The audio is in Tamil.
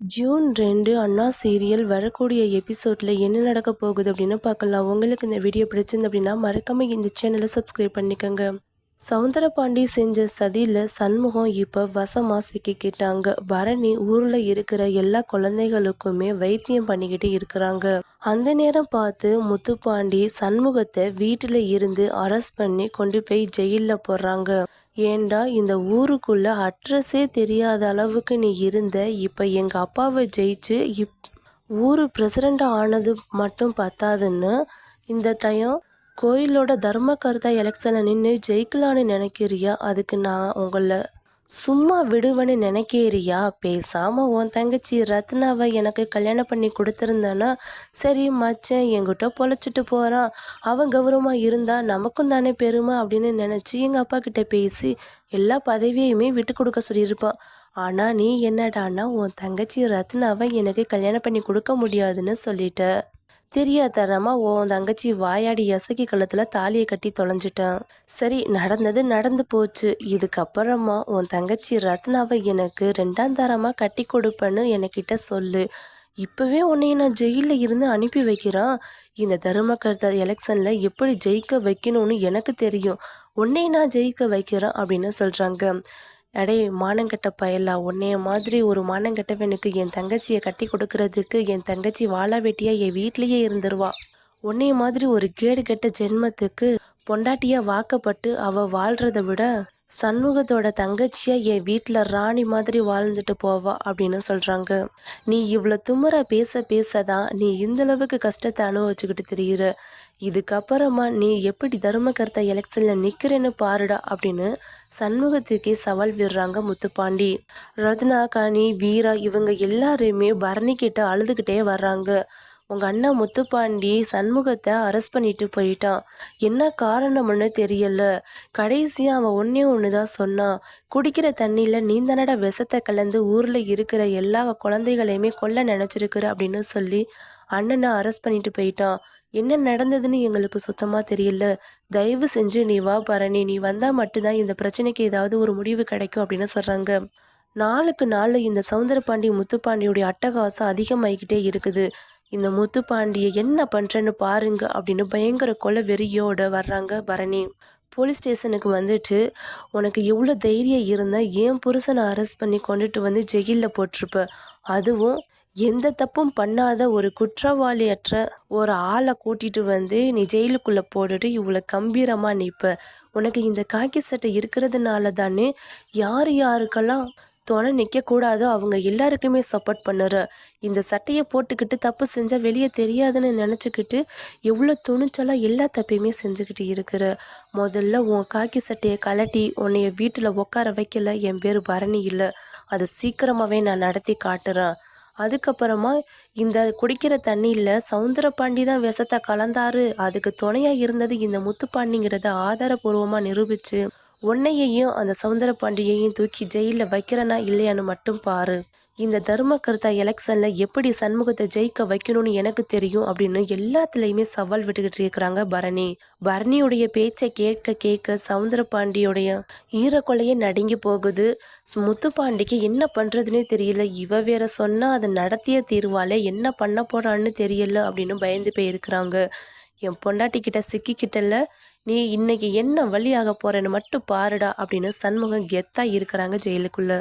ஜூன் ரெண்டு அண்ணா சீரியல் வரக்கூடிய எபிசோடில் என்ன நடக்க போகுது அப்படின்னு பார்க்கலாம். உங்களுக்கு இந்த வீடியோ பிடிச்சிருந்து அப்படின்னா மறக்காமல் இந்த சேனலை சப்ஸ்கிரைப் பண்ணிக்கோங்க. சவுந்தரபாண்டி செஞ்ச சதியில் சண்முகம் இப்போ வசமாக சிக்கிக்கிட்டாங்க. பரணி ஊரில் இருக்கிற எல்லா குழந்தைகளுக்குமே வைத்தியம் பண்ணிக்கிட்டு இருக்கிறாங்க. அந்த நேரம் பார்த்து முத்துப்பாண்டி சண்முகத்தை வீட்டில் இருந்து அரெஸ்ட் பண்ணி கொண்டு போய் ஜெயிலில் போடுறாங்க. ஏண்டா இந்த ஊருக்குள்ள அட்ரஸே தெரியாத அளவுக்கு நீ இருந்த? இப்போ எங்கள் அப்பாவை ஜெயிச்சு இப் ஊர் பிரசிடண்ட் ஆனது மட்டும் பத்தாதுன்னு இந்த டைம் கோயிலோட தர்மகர்த்தா எலெக்ஷனில் நின்று ஜெயிக்கலான்னு நினைக்கிறியா? அதுக்கு நான் உங்களை சும்மா விடுவேன்னு நினைக்கிறியா? பேசாம உன் தங்கச்சி ரத்னாவை எனக்கு கல்யாணம் பண்ணி கொடுத்துருந்தானா? சரி மச்சன் என்கிட்ட பொழைச்சிட்டு போகிறான் அவன் கௌரவமாக இருந்தா நமக்கும் தானே பெருமை அப்படின்னு நினச்சி எங்கள் அப்பா கிட்ட பேசி எல்லா பதவியுமே விட்டு கொடுக்க சொல்லியிருப்பான். ஆனால் நீ என்னடானா உன் தங்கச்சி ரத்னாவை எனக்கு கல்யாணம் பண்ணி கொடுக்க முடியாதுன்னு சொல்லிட்ட. தெரியாதரமா உன் தங்கச்சி வாயாடி எசக்கி கழுத்தில் தாலியை கட்டி தொலைஞ்சிட்டான். சரி நடந்தது நடந்து போச்சு. இதுக்கப்புறமா உன் தங்கச்சி ரத்னாவை எனக்கு ரெண்டாம் தரமாக கட்டி கொடுப்பேன்னு என்கிட்ட சொல்லு. இப்போவே உன்னை நான் ஜெயிலில் இருந்து அனுப்பி வைக்கிறான். இந்த தருமகர்த்தா எலெக்ஷனில் எப்படி ஜெயிக்க வைக்கணும்னு எனக்கு தெரியும். உன்னை நான் ஜெயிக்க வைக்கிறேன் அப்படின்னு சொல்கிறாங்க அடே மானங்கெட்ட பயலா உன்னைய மாதிரி ஒரு மானங்கெட்டவனுக்கு என் தங்கச்சியை கட்டி கொடுக்கறதுக்கு என் தங்கச்சி வாழா வெட்டியா என் வீட்லேயே இருந்துருவா. உன்னைய மாதிரி ஒரு கேடு கெட்ட ஜென்மத்துக்கு பொண்டாட்டியா வாக்கப்பட்டு அவ வாழ்றத விட சண்முகத்தோட தங்கச்சியா என் வீட்டில் ராணி மாதிரி வாழ்ந்துட்டு போவா அப்படின்னு சொல்றாங்க. நீ இவ்வளோ தும்மரா பேச பேசதான் நீ இந்தளவுக்கு கஷ்டத்தை அனுபவிச்சுக்கிட்டு தெரியுற. இதுக்கப்புறமா நீ எப்படி தர்மகர்த்தா எலெக்ஷனில் நிற்கிறேன்னு பாருடா அப்படின்னு சண்முகத்துக்கே சவால் விடுறாங்க முத்துப்பாண்டி. ரத்னா கனி வீரா இவங்க எல்லாருமே பரணி கிட்ட அழுதுகிட்டே வர்றாங்க. உங்க அண்ணா முத்துப்பாண்டி சண்முகத்தை அரெஸ்ட் பண்ணிட்டு போயிட்டான். என்ன காரணம்னு தெரியல. கடைசியா அவன் ஒன்னே ஒண்ணுதான் சொன்னான். குடிக்கிற தண்ணியில நீந்தனட விஷத்தை கலந்து ஊர்ல இருக்கிற எல்லா குழந்தைகளையுமே கொல்ல நினச்சிருக்குற அப்படின்னு சொல்லி அண்ணனை அரெஸ்ட் பண்ணிட்டு போயிட்டான். என்ன நடந்ததுன்னு எங்களுக்கு சுத்தமாக தெரியல. தயவு செஞ்சு நீ வா பரணி நீ வந்தால் மட்டும்தான் இந்த பிரச்சனைக்கு ஏதாவது ஒரு முடிவு கிடைக்கும் அப்படின்னு சொல்கிறாங்க நாளுக்கு நாள் இந்த சவுந்தரபாண்டி முத்துப்பாண்டியுடைய அட்டகாசம் அதிகமாகிக்கிட்டே இருக்குது. இந்த முத்துப்பாண்டியை என்ன பண்ணுறேன்னு பாருங்க அப்படின்னு பயங்கர கொலை வெறியோட வர்றாங்க பரணி. போலீஸ் ஸ்டேஷனுக்கு வந்துட்டு உனக்கு எவ்வளோ தைரியம் இருந்தால் ஏன் புருஷனை அரெஸ்ட் பண்ணி கொண்டுட்டு வந்து ஜெயிலில் போட்டிருப்ப? அதுவும் எந்த தப்பும் பண்ணாத ஒரு குற்றவாளியற்ற ஒரு ஆளை கூட்டிட்டு வந்து நீ ஜெயிலுக்குள்ளே போட்டுட்டு இவ்வளோ கம்பீரமாக நிற்ப. உனக்கு இந்த காக்கி சட்டை இருக்கிறதுனால தானே யார் யாருக்கெல்லாம் துணை நிற்கக்கூடாதோ அவங்க எல்லாருக்குமே சப்போர்ட் பண்ணுற. இந்த சட்டையை போட்டுக்கிட்டு தப்பு செஞ்சால் வெளியே தெரியாதுன்னு நினச்சிக்கிட்டு எவ்வளோ துணிச்சலாக எல்லா தப்பையுமே செஞ்சுக்கிட்டு இருக்கிற. முதல்ல உன் காக்கி சட்டையை கலட்டி உன்னைய வீட்டில் உட்கார வைக்கல. என் பேர் பரணி இல்லை. அதை சீக்கிரமாகவே நான் நடத்தி காட்டுறேன். அதுக்கப்புறமா இந்த குடிக்கிற தண்ணியில் சவுந்தரபாண்டி தான் விஷத்தை கலந்தாரு. அதுக்கு துணையாக இருந்தது இந்த முத்துப்பாண்டிங்கிறத ஆதாரபூர்வமாக நிரூபித்து உன்னையையும் அந்த சவுந்தரபாண்டியையும் தூக்கி ஜெயிலில் வைக்கிறனா இல்லையான்னு மட்டும் பாரு. இந்த தர்ம கருத்தா எலெக்ஷனில் எப்படி சண்முகத்தை ஜெயிக்க வைக்கணும்னு எனக்கு தெரியும் அப்படின்னு எல்லாத்துலேயுமே சவால் விட்டுக்கிட்டு இருக்கிறாங்க பரணி. பரணியுடைய பேச்சை கேட்க கேட்க சவுந்தர பாண்டியுடைய ஈரக்கொலையே நடுங்கி போகுது. முத்துப்பாண்டிக்கு என்ன பண்ணுறதுனே தெரியல. இவ வேற சொன்னால் அதை நடத்திய தீர்வாலே என்ன பண்ண போகிறான்னு தெரியல அப்படின்னு பயந்து போயிருக்கிறாங்க. என் பொண்டாட்டி கிட்ட சிக்கிக்கிட்டல நீ இன்னைக்கு என்ன வழியாக போறேன்னு மட்டும் பாருடா அப்படின்னு சண்முகம் கெத்தா இருக்கிறாங்க ஜெயிலுக்குள்ள.